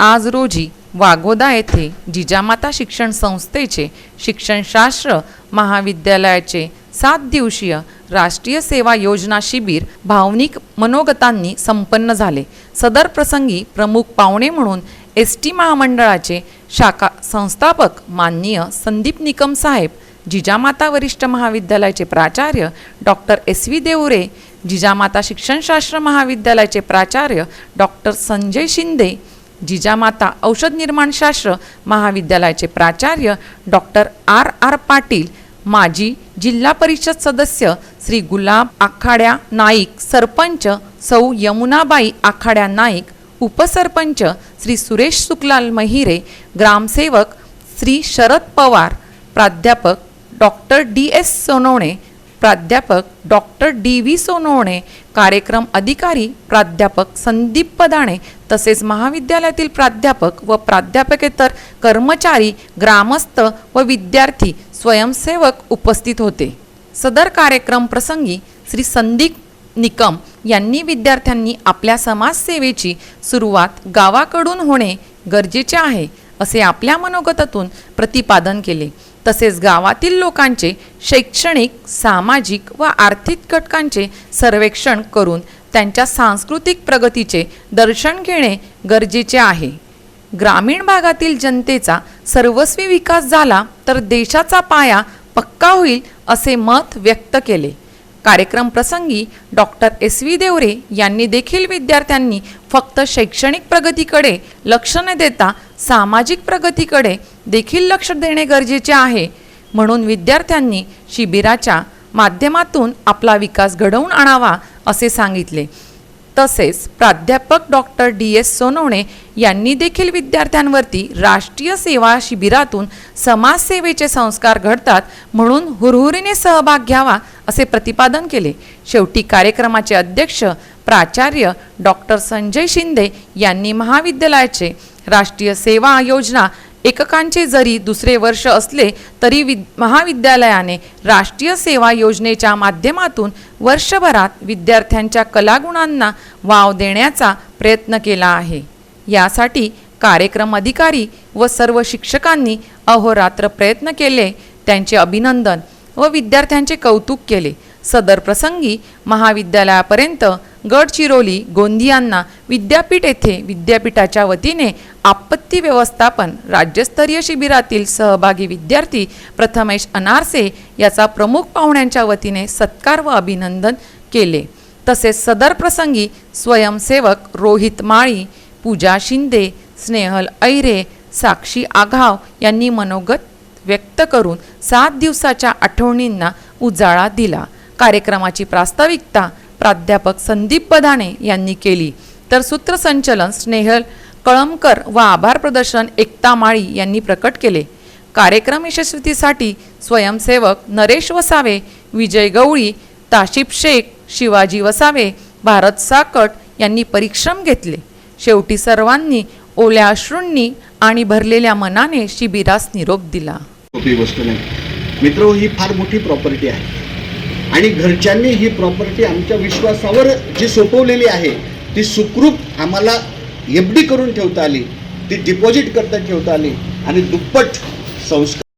आज रोजी वाघोदा येथे जिजामाता शिक्षण संस्थेचे शिक्षणशास्त्र महाविद्यालयाचे सात दिवसीय राष्ट्रीय सेवा योजना शिबिर भावनिक मनोगतांनी संपन्न झाले. सदर प्रसंगी प्रमुख पाहुणे म्हणून एस टी महामंडळाचे शाखा संस्थापक माननीय संदीप निकम साहेब जिजामाता वरिष्ठ महाविद्यालयाचे प्राचार्य doctor S V Devare Jijamata शिक्षणशास्त्र महाविद्यालयाचे प्राचार्य डॉक्टर संजय शिंदे जिजामाता औषध निर्माणशास्त्र महाविद्यालयाचे प्राचार्य डॉक्टर आर आर पाटील माजी जिल्हा परिषद सदस्य श्री गुलाब आखाड्या नाईक सरपंच सौ यमुनाबाई आखाड्या नाईक उपसरपंच श्री सुरेश सुकलाल महिरे ग्रामसेवक श्री शरद पवार प्राध्यापक डॉक्टर डी एस सोनवणे प्राध्यापक डॉक्टर डी व्ही सोनवणे कार्यक्रम अधिकारी प्राध्यापक संदीप पदाणे तसेच महाविद्यालयातील प्राध्यापक व प्राध्यापकेतर कर्मचारी ग्रामस्थ व विद्यार्थी स्वयंसेवक उपस्थित होते. सदर कार्यक्रम प्रसंगी श्री संदीप निकम यांनी विद्यार्थ्यांनी आपल्या समाजसेवेची सुरुवात गावाकडून होणे गरजेचे आहे असे आपल्या मनोगतातून प्रतिपादन केले. तसेच गावातील लोकांचे शैक्षणिक सामाजिक व आर्थिक घटकांचे सर्वेक्षण करून त्यांच्या सांस्कृतिक प्रगतीचे दर्शन घेणे गरजेचे आहे. ग्रामीण भागातील जनतेचा सर्वस्वी विकास झाला तर देशाचा पाया पक्का होईल असे मत व्यक्त केले. कार्यक्रम प्रसंगी डॉक्टर एस. व्ही. देवरे यांनी देखील विद्यार्थ्यांनी फक्त शैक्षणिक प्रगतीकडे लक्ष न देता सामाजिक प्रगतीकडे देखील लक्ष देणे गरजेचे आहे. म्हणून विद्यार्थ्यांनी शिबिराच्या माध्यमातून आपला विकास घडवून आणावा असे सांगितले. तसेच प्राध्यापक डॉक्टर डी एस सोनवणे यांनी देखील विद्यार्थ्यांवरती राष्ट्रीय सेवा शिबिरातून समाजसेवेचे संस्कार घडतात म्हणून हुरहुरीने सहभाग घ्यावा असे प्रतिपादन केले. शेवटी कार्यक्रमाचे अध्यक्ष प्राचार्य डॉक्टर संजय शिंदे यांनी महाविद्यालयाचे राष्ट्रीय सेवा योजना एककांचे जरी दुसरे वर्ष असले तरी विद महाविद्यालयाने राष्ट्रीय सेवा योजनेच्या माध्यमातून वर्षभरात विद्यार्थ्यांच्या कलागुणांना वाव देण्याचा प्रयत्न केला आहे. यासाठी कार्यक्रम अधिकारी व सर्व शिक्षकांनी अहोरात्र प्रयत्न केले त्यांचे अभिनंदन व विद्यार्थ्यांचे कौतुक केले. सदर प्रसंगी महाविद्यालयापर्यंत गडचिरोली गोंदियांना विद्यापीठ येथे विद्यापीठाच्या वतीने आपत्ती व्यवस्थापन राज्यस्तरीय शिबिरातील सहभागी विद्यार्थी प्रथमेश अनारसे याचा प्रमुख पाहुण्यांच्या वतीने सत्कार व अभिनंदन केले. तसेच सदर प्रसंगी स्वयंसेवक रोहित माळी पूजा शिंदे स्नेहल ऐरे साक्षी आघाव यांनी मनोगत व्यक्त करून सात दिवसाच्या आठवणींना उजाळा दिला. कार्यक्रमाची प्रास्ताविकता प्राध्यापक संदीप बदाणे यांनी केली. तर सूत्रसंचलन स्नेहल कळमकर व आभार प्रदर्शन एकता माळी यांनी प्रकट केले. कार्यक्रम यशस्वीतीसाठी स्वयंसेवक नरेश वसावे विजय गवळी ताशिब शेख शिवाजी वसावे भारत साकट यांनी परिश्रम घेतले. शेवटी सर्वांनी ओल्या अश्रूंनी आणि भरलेल्या मनाने शिबिरास निरोप दिला. गोष्ट नाही. मित्र ही फार मोठी प्रॉपर्टी आहे. आणि घरच्यांनी ही प्रॉपर्टी आमच्या विश्वासावर जी सोपवलेली आहे ती सुखरूप आम्हाला एफ डी करून ठेवता आली ती डिपॉझिट करता ठेवता आली आणि दुप्पट संस्कार